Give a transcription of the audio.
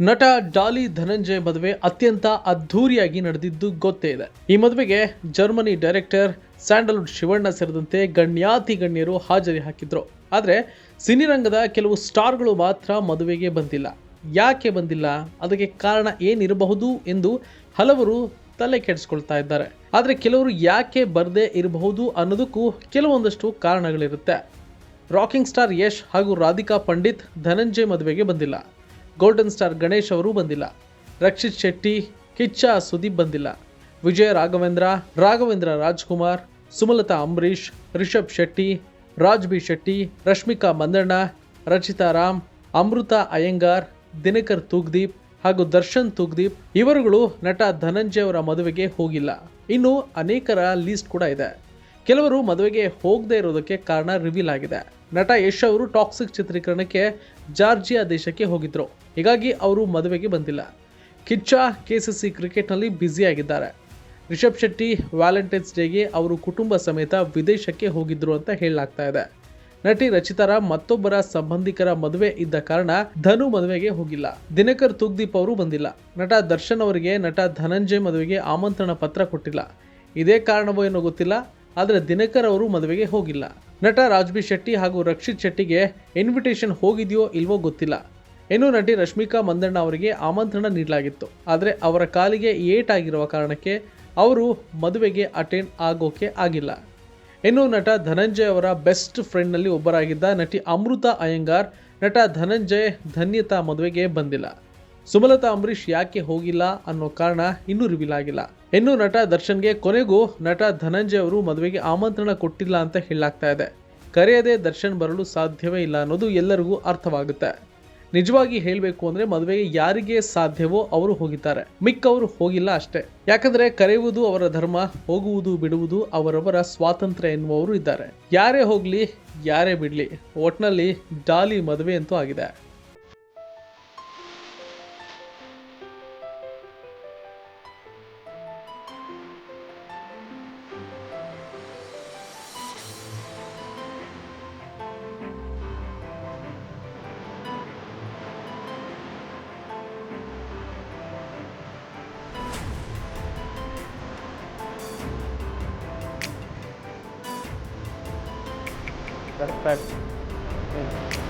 ನಟ ಡಾಲಿ ಧನಂಜಯ್ ಮದುವೆ ಅತ್ಯಂತ ಅದ್ಧೂರಿಯಾಗಿ ನಡೆದಿದ್ದು ಗೊತ್ತೇ ಇದೆ. ಈ ಮದುವೆಗೆ ಜರ್ಮನಿ ಡೈರೆಕ್ಟರ್ ಸ್ಯಾಂಡಲ್ವುಡ್ ಶಿವಣ್ಣ ಸೇರಿದಂತೆ ಗಣ್ಯಾತಿ ಗಣ್ಯರು ಹಾಜರಿ ಹಾಕಿದ್ರು. ಆದರೆ ಸಿನಿರಂಗದ ಕೆಲವು ಸ್ಟಾರ್ಗಳು ಮಾತ್ರ ಮದುವೆಗೆ ಬಂದಿಲ್ಲ. ಯಾಕೆ ಬಂದಿಲ್ಲ? ಅದಕ್ಕೆ ಕಾರಣ ಏನಿರಬಹುದು ಎಂದು ಹಲವರು ತಲೆ ಕೆಡಿಸ್ಕೊಳ್ತಾ ಇದ್ದಾರೆ. ಆದರೆ ಕೆಲವರು ಯಾಕೆ ಬರದೇ ಇರಬಹುದು ಅನ್ನೋದಕ್ಕೂ ಕೆಲವೊಂದಷ್ಟು ಕಾರಣಗಳಿರುತ್ತೆ. ರಾಕಿಂಗ್ ಸ್ಟಾರ್ ಯಶ್ ಹಾಗೂ ರಾಧಿಕಾ ಪಂಡಿತ್ ಧನಂಜಯ್ ಮದುವೆಗೆ ಬಂದಿಲ್ಲ. ಗೋಲ್ಡನ್ ಸ್ಟಾರ್ ಗಣೇಶ್ ಅವರು ಬಂದಿಲ್ಲ. ರಕ್ಷಿತ್ ಶೆಟ್ಟಿ, ಕಿಚ್ಚ ಸುದೀಪ್ ಬಂದಿಲ್ಲ. ವಿಜಯ ರಾಘವೇಂದ್ರ ರಾಘವೇಂದ್ರ ರಾಜ್ಕುಮಾರ್, ಸುಮಲತಾ ಅಂಬರೀಷ್, ರಿಷಬ್ ಶೆಟ್ಟಿ, ರಾಜ್ ಬಿ ಶೆಟ್ಟಿ, ರಶ್ಮಿಕಾ ಮಂದಣ್ಣ, ರಚಿತಾ ರಾಮ್, ಅಮೃತ ಅಯ್ಯಂಗಾರ್, ದಿನಕರ್ ತೂಗ್ದೀಪ್ ಹಾಗೂ ದರ್ಶನ್ ತೂಗ್ದೀಪ್, ಇವರುಗಳು ನಟ ಧನಂಜಯ ಅವರ ಮದುವೆಗೆ ಹೋಗಿಲ್ಲ. ಇನ್ನು ಅನೇಕರ ಲೀಸ್ಟ್ ಕೂಡ ಇದೆ. ಕೆಲವರು ಮದುವೆಗೆ ಹೋಗದೇ ಇರೋದಕ್ಕೆ ಕಾರಣ ರಿವೀಲ್ ಆಗಿದೆ. ನಟ ಯಶ್ ಅವರು ಟಾಕ್ಸಿಕ್ ಚಿತ್ರೀಕರಣಕ್ಕೆ ಜಾರ್ಜಿಯಾ ದೇಶಕ್ಕೆ ಹೋಗಿದ್ರು. ಹೀಗಾಗಿ ಅವರು ಮದುವೆಗೆ ಬಂದಿಲ್ಲ. ಕಿಚ್ಚ ಸಿ ಕ್ರಿಕೆಟ್ನಲ್ಲಿ ಬ್ಯುಸಿಯಾಗಿದ್ದಾರೆ ರಿಷಬ್ ಶೆಟ್ಟಿ, ವ್ಯಾಲೆಂಟೈನ್ಸ್ ಡೇಗೆ ಅವರು ಕುಟುಂಬ ಸಮೇತ ವಿದೇಶಕ್ಕೆ ಹೋಗಿದ್ರು ಅಂತ ಹೇಳಲಾಗ್ತಾ ಇದೆ. ನಟಿ ರಚಿತಾರ ಮತ್ತೊಬ್ಬರ ಸಂಬಂಧಿಕರ ಮದುವೆ ಇದ್ದ ಕಾರಣ ಧನು ಮದುವೆಗೆ ಹೋಗಿಲ್ಲ. ದಿನಕರ್ ತುಗ್ದೀಪ್ ಅವರು ಬಂದಿಲ್ಲ. ನಟ ದರ್ಶನ್ ಅವರಿಗೆ ನಟ ಧನಂಜಯ್ ಮದುವೆಗೆ ಆಮಂತ್ರಣ ಪತ್ರ ಕೊಟ್ಟಿಲ್ಲ. ಇದೇ ಕಾರಣವೋ ಏನೋ ಗೊತ್ತಿಲ್ಲ. ಆದರೆ ದಿನಕರ್ ಅವರು ಮದುವೆಗೆ ಹೋಗಿಲ್ಲ. ನಟ ರಾಜ್ಬಿ ಶೆಟ್ಟಿ ಹಾಗೂ ರಕ್ಷಿತ್ ಶೆಟ್ಟಿಗೆ ಇನ್ವಿಟೇಷನ್ ಹೋಗಿದೆಯೋ ಇಲ್ವೋ ಗೊತ್ತಿಲ್ಲ. ಇನ್ನು ನಟಿ ರಶ್ಮಿಕಾ ಮಂದಣ್ಣ ಅವರಿಗೆ ಆಮಂತ್ರಣ ನೀಡಲಾಗಿತ್ತು. ಆದರೆ ಅವರ ಕಾಲಿಗೆ ಏಟಾಗಿರುವ ಕಾರಣಕ್ಕೆ ಅವರು ಮದುವೆಗೆ ಅಟೆಂಡ್ ಆಗೋಕೆ ಆಗಿಲ್ಲ. ಇನ್ನು ನಟ ಧನಂಜಯ್ ಅವರ ಬೆಸ್ಟ್ ಫ್ರೆಂಡ್ನಲ್ಲಿ ಒಬ್ಬರಾಗಿದ್ದ ನಟಿ ಅಮೃತ ಅಯ್ಯಂಗಾರ್, ನಟ ಧನಂಜಯ್ ಧನ್ಯತಾ ಮದುವೆಗೆ ಬಂದಿಲ್ಲ. ಸುಮಲತಾ ಅಂಬರೀಷ್ ಯಾಕೆ ಹೋಗಿಲ್ಲ ಅನ್ನೋ ಕಾರಣ ಇನ್ನೂ ರಿವೀಲ್ ಆಗಿಲ್ಲ. ಇನ್ನು ನಟ ದರ್ಶನ್ಗೆ ಕೊನೆಗೂ ನಟ ಧನಂಜಯ್ ಅವರು ಮದುವೆಗೆ ಆಮಂತ್ರಣ ಕೊಟ್ಟಿಲ್ಲ ಅಂತ ಹೇಳಲಾಗ್ತಾ ಇದೆ. ಕರೆಯದೆ ದರ್ಶನ್ ಬರಲು ಸಾಧ್ಯವೇ ಇಲ್ಲ ಅನ್ನೋದು ಎಲ್ಲರಿಗೂ ಅರ್ಥವಾಗುತ್ತೆ. ನಿಜವಾಗಿ ಹೇಳಬೇಕು ಅಂದ್ರೆ ಮದುವೆಗೆ ಯಾರಿಗೆ ಸಾಧ್ಯವೋ ಅವರು ಹೋಗಿದ್ದಾರೆ. ಮಿಕ್ಕವರು ಹೋಗಿಲ್ಲ ಅಷ್ಟೇ. ಯಾಕಂದ್ರೆ ಕರೆಯುವುದು ಅವರ ಧರ್ಮ, ಹೋಗುವುದು ಬಿಡುವುದು ಅವರವರ ಸ್ವಾತಂತ್ರ್ಯ ಎನ್ನುವವರು ಇದ್ದಾರೆ. ಯಾರೇ ಹೋಗ್ಲಿ, ಯಾರೇ ಬಿಡ್ಲಿ, ಒಟ್ನಲ್ಲಿ ಡಾಲಿ ಮದುವೆ ಅಂತೂ ಆಗಿದೆ. Perfeito.